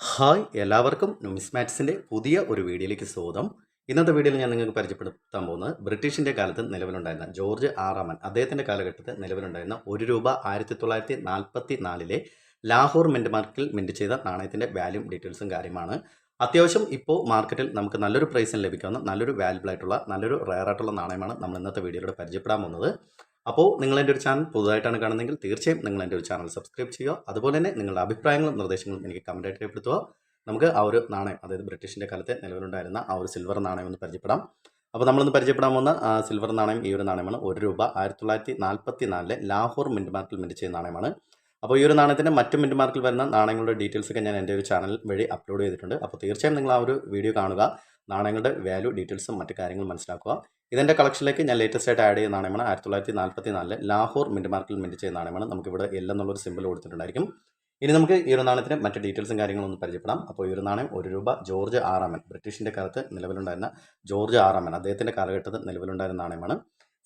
Hi എല്ലാവർക്കും നുമിസ്മാറ്റ്സിന്റെ പുതിയ ഒരു വീഡിയോയിലേക്ക് സ്വാഗതം. ഇന്നത്തെ വീഡിയോയിൽ ഞാൻ നിങ്ങൾക്ക് പരിചയപ്പെടുത്താൻ പോകുന്നത് ബ്രിട്ടീഷിന്റെ കാലത്ത് നിലവിലുണ്ടായിരുന്ന ജോർജ് ആറാമൻ അദ്ദേഹത്തിന്റെ കാലഘട്ടത്തിൽ നിലവിലുണ്ടായിരുന്ന ഒരു രൂപ ആയിരത്തി തൊള്ളായിരത്തി നാൽപ്പത്തി നാലിലെ ലാഹോർ മിന്റ് മാർക്കിൽ മിന്റ് ചെയ്ത നാണയത്തിന്റെ വാല്യൂ ഡീറ്റെയിൽസും കാര്യമാണ്. അത്യാവശ്യം ഇപ്പോൾ മാർക്കറ്റിൽ നമുക്ക് നല്ലൊരു പ്രൈസിന് ലഭിക്കാവുന്ന നല്ലൊരു വാല്യബിൾ ആയിട്ടുള്ള നല്ലൊരു റയർ ആയിട്ടുള്ള നാണയമാണ് നമ്മൾ ഇന്നത്തെ വീഡിയോയിലൂടെ പരിചയപ്പെടാൻ പോകുന്നത്. അപ്പോൾ നിങ്ങൾ എന്റെ ഒരു ചാനൽ പുതുതായിട്ടാണ് കാണുന്നതെങ്കിൽ തീർച്ചയായും നിങ്ങൾ എന്റെ ഒരു ചാനൽ സബ്സ്ക്രൈബ് ചെയ്യുക. അതുപോലെ തന്നെ നിങ്ങളുടെ അഭിപ്രായങ്ങളും നിർദ്ദേശങ്ങളും എനിക്ക് കമന്റായിട്ട് രേഖപ്പെടുത്തുക. നമുക്ക് ആ ഒരു നാണയം അതായത് ബ്രിട്ടീഷിന്റെ കാലത്തെ നിലവിലുണ്ടായിരുന്ന ആ ഒരു സിൽവർ നാണയം ഒന്ന് പരിചയപ്പെടാം. അപ്പോൾ നമ്മളൊന്ന് പരിചയപ്പെടാൻ പോകുന്ന സിൽവർ നാണയം ഈ ഒരു നാണയമാണ്. ഒരു രൂപ ആയിരത്തി തൊള്ളായിരത്തി നാൽപ്പത്തി നാലിലെ ലാഹോർ മിന്റ് മാർക്കിൽ മിന്റ് ചെയ്യുന്ന നാണയമാണ്. അപ്പോൾ ഈ ഒരു നാണയത്തിന്റെ മറ്റ് മിന്റ് മാർക്കിൽ വരുന്ന നാണയങ്ങളുടെ ഡീറ്റെയിൽസ് ഒക്കെ ഞാൻ എന്റെ ഒരു ചാനൽ വഴി അപ്ലോഡ് ചെയ്തിട്ടുണ്ട്. അപ്പോൾ തീർച്ചയായും നിങ്ങൾ ആ ഒരു വീഡിയോ കാണുക. നാണയങ്ങളുടെ വാല്യൂ ഡീറ്റെയിൽസും മറ്റു കാര്യങ്ങളും മനസ്സിലാക്കുക. ഇതിന്റെ കളക്ഷനിലേക്ക് ഞാൻ ലേറ്റസ്റ്റ് ആയിട്ട് ആഡ് ചെയ്യുന്ന നാണയമാണ് ആയിരത്തി തൊള്ളായിരത്തി നാൽപ്പത്തി നാലിൽ ലാഹോർ മിന്റ് മാർക്കിൽ മിന്റ് ചെയ്യുന്ന നാണയമാണ്. നമുക്കിവിടെ എല്ലെന്നുള്ളൊരു സിമ്പിൾ കൊടുത്തിട്ടുണ്ടായിരിക്കും. ഇനി നമുക്ക് ഈ ഒരു നാണയത്തിന് മറ്റ് ഡീറ്റെയിൽസും കാര്യങ്ങളും ഒന്ന് പരിചയപ്പെടാം. അപ്പോൾ ഈ ഒരു നാണയം ഒരു രൂപ ജോർജ് ആറാമൻ ബ്രിട്ടീഷിന്റെ കാലത്ത് നിലവിലുണ്ടായിരുന്ന ജോർജ് ആറാമൻ അദ്ദേഹത്തിന്റെ കാലഘട്ടത്തിൽ നിലവിലുണ്ടായിരുന്ന നാണയമാണ്.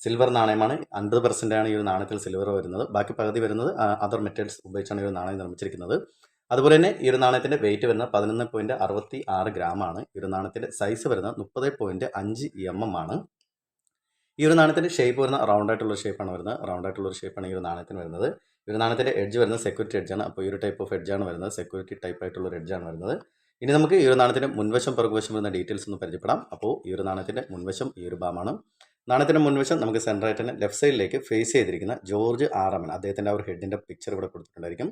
സിൽവർ നാണയമാണ്. അൻപത് പെർസെന്റ് ആണ് ഈ ഒരു നാണയത്തിൽ സിൽവർ വരുന്നത്. ബാക്കി പകുതി വരുന്നത് അതർ മെറ്റൽസ് ഉപയോഗിച്ചാണ് ഈ ഒരു നാണയം നിർമ്മിച്ചിരിക്കുന്നത്. അതുപോലെ തന്നെ ഈ ഒരു നാണയത്തിന്റെ വെയിറ്റ് വരുന്നത് പതിനൊന്ന് പോയിന്റ് അറുപത്തി ആറ് ഗ്രാമാണ്. ഈ ഒരു നാണയത്തിന്റെ സൈസ് വരുന്നത് മുപ്പത് പോയിന്റ് അഞ്ച് എം എം ആണ്. ഈ ഒരു നാണയത്തിന്റെ ഷേപ്പ് വരുന്ന റൗണ്ട് ആയിട്ടുള്ള ഷേപ്പാണ് വരുന്നത്. റൗണ്ട് ആയിട്ടുള്ള ഒരു ഷേപ്പാണ് ഈ ഒരു നാണയത്തിന് വരുന്നത്. ഈ ഒരു നാണയത്തിന്റെ എഡ്ജ് വരുന്നത് സെക്യൂരിറ്റി എഡ്ജാണ് അപ്പോൾ ഈ ഒരു ടൈപ്പ് ഓഫ് എഡ്ജാണ് വരുന്നത്. സെക്യൂരിറ്റി ടൈപ്പ് ആയിട്ടുള്ള ഒരു എഡ്ജാണ് വരുന്നത്. ഇനി നമുക്ക് ഈ ഒരു നാണയത്തിന്റെ മുൻവശം പുറകുവശം വരുന്ന ഡീറ്റെയിൽസ് ഒന്ന് പരിചയപ്പെടാം. അപ്പോൾ ഈ ഒരു നാണയത്തിന്റെ മുൻവശം ഈ ഒരു ഭാഗമാണ്. നാണയത്തിന്റെ മുൻവശം നമുക്ക് സെൻട്രായിട്ടിന് ലെഫ്റ്റ് സൈഡിലേക്ക് ഫേസ് ചെയ്തിരിക്കുന്ന ജോർജ് ആറാമൻ അദ്ദേഹത്തിന്റെ ആ ഒരു ഹെഡിന്റെ പിക്ചർ ഇവിടെ കൊടുത്തിട്ടുണ്ടായിരിക്കും.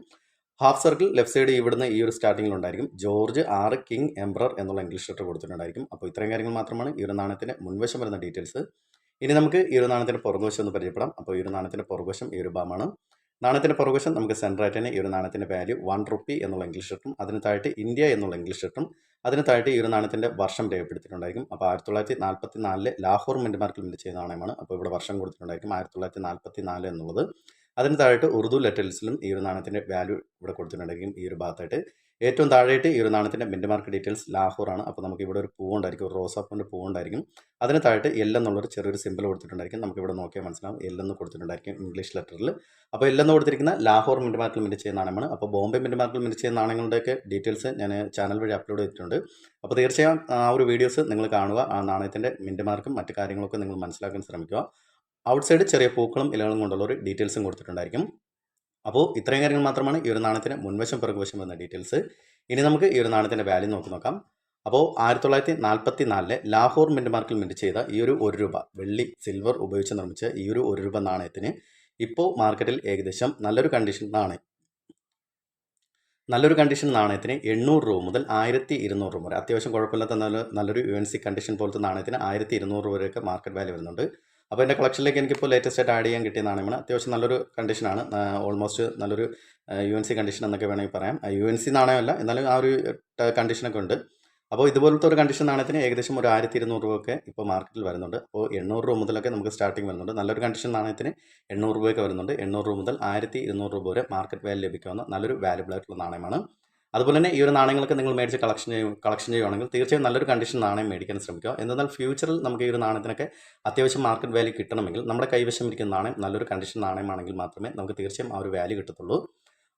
ഹാഫ് സർക്കിൾ ലെഫ്റ്റ് സൈഡ് ഇവിടുന്ന് ഈ ഒരു സ്റ്റാർട്ടിങ്ങിൽ ഉണ്ടായിരിക്കും. ജോർജ് ആറ് കിങ് എംബ്രർ എന്നുള്ള ഇംഗ്ലീഷ് ലെറ്റർ കൊടുത്തിട്ടുണ്ടായിരിക്കും. അപ്പോൾ ഇത്രയും കാര്യങ്ങൾ മാത്രമാണ് ഈ ഒരു നാണയത്തിന്റെ മുൻവശം വരുന്ന ഡീറ്റെയിൽസ് ഇനി നമുക്ക് ഈ ഒരു നാണയത്തിന്റെ പുറകുവശം ഒന്ന് പരിചയപ്പെടാം. അപ്പോൾ ഈ ഒരു നാണയത്തിന്റെ പുറകുവശം ഈ ഒരു ഭാഗമാണ്. നാണയത്തിന്റെ പുറകുവശം നമുക്ക് സെൻട്രായിട്ട് തന്നെ ഈ ഒരു നാണയത്തിന്റെ വാല്യൂ വൺ റുപ്പി എന്നുള്ള ഇംഗ്ലീഷ് ലെറ്ററും അതിന് താഴെ ഇന്ത്യ എന്നുള്ള ഇംഗ്ലീഷ് ലെറ്ററും അതിന് താഴെ ഈ ഒരു നാണയത്തിന്റെ വർഷം രേഖപ്പെടുത്തിയിട്ടുണ്ടായിരിക്കും. അപ്പോൾ ആയിരത്തി തൊള്ളായിരത്തി നാൽപ്പത്തി നാലിലെ ലാഹോർ മിന്റ് മാർക്കിൽ ചെയ്യുന്ന നാണയമാണ്. അപ്പോൾ ഇവിടെ വർഷം കൊടുത്തിട്ടുണ്ടായിരിക്കും ആയിരത്തി തൊള്ളായിരത്തി നാൽപ്പത്തി നാല് എന്നുള്ളത്. അതിന് താഴെയായിട്ട് ഉറുദു ലെറ്റേഴ്സിലും ഈ ഒരു നാണയത്തിന്റെ വാല്യൂ ഇവിടെ കൊടുത്തിട്ടുണ്ടെങ്കിൽ ഈ ഒരു ഭാഗത്തായിട്ട് ഏറ്റവും താഴെയായിട്ട് ഈ ഒരു നാണയത്തിന്റെ മിന്റ് മാർക്ക് ഡീറ്റെയിൽസ് ലാഹോറാണ് അപ്പോൾ നമുക്ക് ഇവിടെ ഒരു പൂവുണ്ടായിരിക്കും ഒരു റോസാപ്പൂവിന്റെ പൂവുണ്ടായിരിക്കും അതിന് താഴെയിട്ട് എൽ എന്നുള്ളൊരു ചെറിയൊരു സിമ്പിൾ കൊടുത്തിട്ടുണ്ടായിരിക്കും. നമുക്ക് ഇവിടെ നോക്കിയാൽ മനസ്സിലാവും. എല്ലെന്ന് കൊടുത്തിട്ടുണ്ടായിരിക്കും ഇംഗ്ലീഷ് ലെറ്ററിൽ അപ്പോൾ എൽ എന്ന് കൊടുത്തിരിക്കുന്ന ലാഹോർ മിന്റ് മാർക്കിൽ മിന്റ് ചെയ്യുന്ന നാണയമാണ്. അപ്പോൾ ബോംബെ മിന്റ് മാർക്കിൽ മിന്റ് ചെയ്യുന്ന നാണയങ്ങളുടെയൊക്കെ ഡീറ്റെയിൽസ് ഞാൻ ചാനൽ വഴി അപ്ലോഡ് ചെയ്തിട്ടുണ്ട്. അപ്പോൾ തീർച്ചയായും ആ ഒരു വീഡിയോസ് നിങ്ങൾ കാണുക. ആ നാണയത്തിന്റെ മിന്റ് മാർക്കും മറ്റു കാര്യങ്ങളൊക്കെ നിങ്ങൾ മനസ്സിലാക്കാൻ ശ്രമിക്കുക. ഔട്ട് സൈഡ് ചെറിയ പൂക്കളും ഇലകളും കൊണ്ടുള്ള ഒരു ഡീറ്റെയിൽസും കൊടുത്തിട്ടുണ്ടായിരിക്കും. അപ്പോൾ ഇത്രയും കാര്യങ്ങൾ മാത്രമാണ് ഈ ഒരു നാണയത്തിന് മുൻവശം പിറകുവശം വന്ന ഡീറ്റെയിൽസ് ഇനി നമുക്ക് ഈ ഒരു നാണയത്തിന്റെ വാല്യൂ നോക്കി നോക്കാം. അപ്പോൾ ആയിരത്തി തൊള്ളായിരത്തി നാൽപ്പത്തി നാലിലെ ലാഹോർ മിന്റ് മാർക്കിൽ മിന്റ് ചെയ്ത ഈ ഒരു ഒരു രൂപ വെള്ളി സിൽവർ ഉപയോഗിച്ച് നിർമ്മിച്ച ഈ ഒരു ഒരു രൂപ നാണയത്തിന് ഇപ്പോൾ മാർക്കറ്റിൽ ഏകദേശം നല്ലൊരു കണ്ടീഷൻ നാണയം. നല്ലൊരു കണ്ടീഷൻ നാണയത്തിന് എണ്ണൂറ് രൂപ മുതൽ ആയിരത്തി ഇരുന്നൂറ് രൂപ വരെ. അത്യാവശ്യം കുഴപ്പമില്ലാത്ത നല്ല നല്ലൊരു യു എൻ സി കണ്ടീഷൻ പോലത്തെ നാണയത്തിന് ആയിരത്തി ഇരുന്നൂറ് രൂപ വരെയൊക്കെ മാർക്കറ്റ് വാല്യൂ വരുന്നുണ്ട്. അപ്പോൾ എന്റെ കളക്ഷനിലേക്ക് എനിക്കിപ്പോൾ ലേറ്റസ്റ്റ് ആയിട്ട് ആഡ് ചെയ്യാൻ കിട്ടിയ നാണയമാണ് അത്യാവശ്യം നല്ലൊരു കണ്ടീഷനാണ് ഓൾമോസ്റ്റ് നല്ലൊരു യു എൻ സി കണ്ടീഷൻ എന്നൊക്കെ വേണമെങ്കിൽ പറയാം. യു എൻ സി നാണയമല്ല എന്നാലും ആ ഒരു കണ്ടീഷനൊക്കെ ഉണ്ട്. അപ്പോൾ ഇതുപോലത്തെ ഒരു കണ്ടീഷൻ നാണയത്തിന് ഏകദേശം ഒരു ആയിരത്തി ഇരുന്നൂറ് രൂപയൊക്കെ ഇപ്പോൾ മാർക്കറ്റിൽ വരുന്നുണ്ട്. അപ്പോൾ എണ്ണൂറ് രൂപ മുതലൊക്കെ നമുക്ക് സ്റ്റാർട്ടിങ് വരുന്നുണ്ട്. നല്ലൊരു കണ്ടീഷൻ നാണയത്തിന് എണ്ണൂറ് രൂപയൊക്കെ വരുന്നുണ്ട്. എണ്ണൂറ് രൂപ മുതൽ ആയിരത്തി ഇരുന്നൂറ് രൂപ വരെ മാർക്കറ്റ് വാല്യൂ ലഭിക്കാവുന്ന നല്ലൊരു വാല്യബിൾ ആയിട്ടുള്ള നാണയമാണ്. അതുപോലെ തന്നെ ഈ ഒരു നാണയങ്ങളൊക്കെ നിങ്ങൾ മേടിച്ച് കളക്ഷൻ ചെയ്യും കളക്ഷൻ ചെയ്യുകയാണെങ്കിൽ തീർച്ചയായും നല്ലൊരു കണ്ടീഷൻ നാണയം മേടിക്കാൻ ശ്രമിക്കുക. എന്നാൽ ഫ്യൂച്ചറിൽ നമുക്ക് ഈ ഒരു നാണയത്തിനൊക്കെ അത്യാവശ്യം മാർക്കറ്റ് വാല്യൂ കിട്ടണമെങ്കിൽ നമ്മുടെ കൈവശം ഇരിക്കുന്ന നാണയം നല്ലൊരു കണ്ടീഷൻ നാണയമാണെങ്കിൽ മാത്രമേ നമുക്ക് തീർച്ചയായും ആ ഒരു വാല്യൂ കിട്ടത്തുള്ളൂ.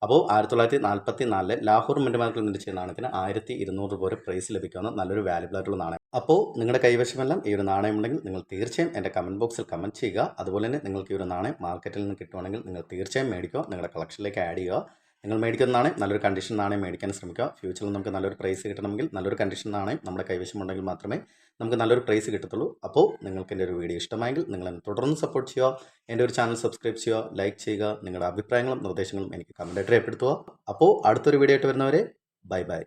അപ്പോൾ ആയിരത്തി തൊള്ളായിരത്തി നാൽപ്പത്തി നാലിലെ ലാഹോർ മിന്റ് മാർക്കിൽ നിന്ന് ചെയ്യുന്ന നാണയത്തിന് ആയിരത്തി ഇരുന്നൂറ് രൂപ വരെ പ്രൈസ് ലഭിക്കുന്ന നല്ലൊരു വാല്യബിൾ ആയിട്ടുള്ള നാണയം. അപ്പോൾ നിങ്ങളുടെ കൈവശമെല്ലാം ഈ ഒരു നാണയം ഉണ്ടെങ്കിൽ നിങ്ങൾ തീർച്ചയായും എന്റെ കമന്റ് ബോക്സിൽ കമന്റ് ചെയ്യുക. അതുപോലെ തന്നെ നിങ്ങൾക്ക് ഈ ഒരു നാണയം മാർക്കറ്റിൽ നിന്ന് കിട്ടുവാണെങ്കിൽ നിങ്ങൾ തീർച്ചയായും മേടിക്കുക. നിങ്ങളുടെ കളക്ഷനിലേക്ക് ആഡ് ചെയ്യുക. നിങ്ങൾ മേടിക്കുന്ന നാണയം നല്ലൊരു കണ്ടീഷൻ നാണയം മേടിക്കാൻ ശ്രമിക്കുക. ഫ്യൂച്ചറിൽ നമുക്ക് നല്ലൊരു പ്രൈസ് കിട്ടണമെങ്കിൽ നല്ലൊരു കണ്ടീഷൻ നാണയം നമ്മുടെ കൈവശമുണ്ടെങ്കിൽ മാത്രമേ നമുക്ക് നല്ലൊരു പ്രൈസ് കിട്ടത്തുള്ളൂ. അപ്പോൾ നിങ്ങൾക്ക് എന്റെ ഒരു വീഡിയോ ഇഷ്ടമായെങ്കിൽ നിങ്ങൾ എന്നെ തുടർന്ന് സപ്പോർട്ട് ചെയ്യുക. എന്റെ ഒരു ചാനൽ സബ്സ്ക്രൈബ് ചെയ്യുക ലൈക്ക് ചെയ്യുക നിങ്ങളുടെ അഭിപ്രായങ്ങളും നിർദ്ദേശങ്ങളും എനിക്ക് കമന്റായിട്ട് രേഖപ്പെടുത്തുക. അപ്പോൾ അടുത്തൊരു വീഡിയോ ആയിട്ട് വരുന്നവരെ ബൈ ബൈ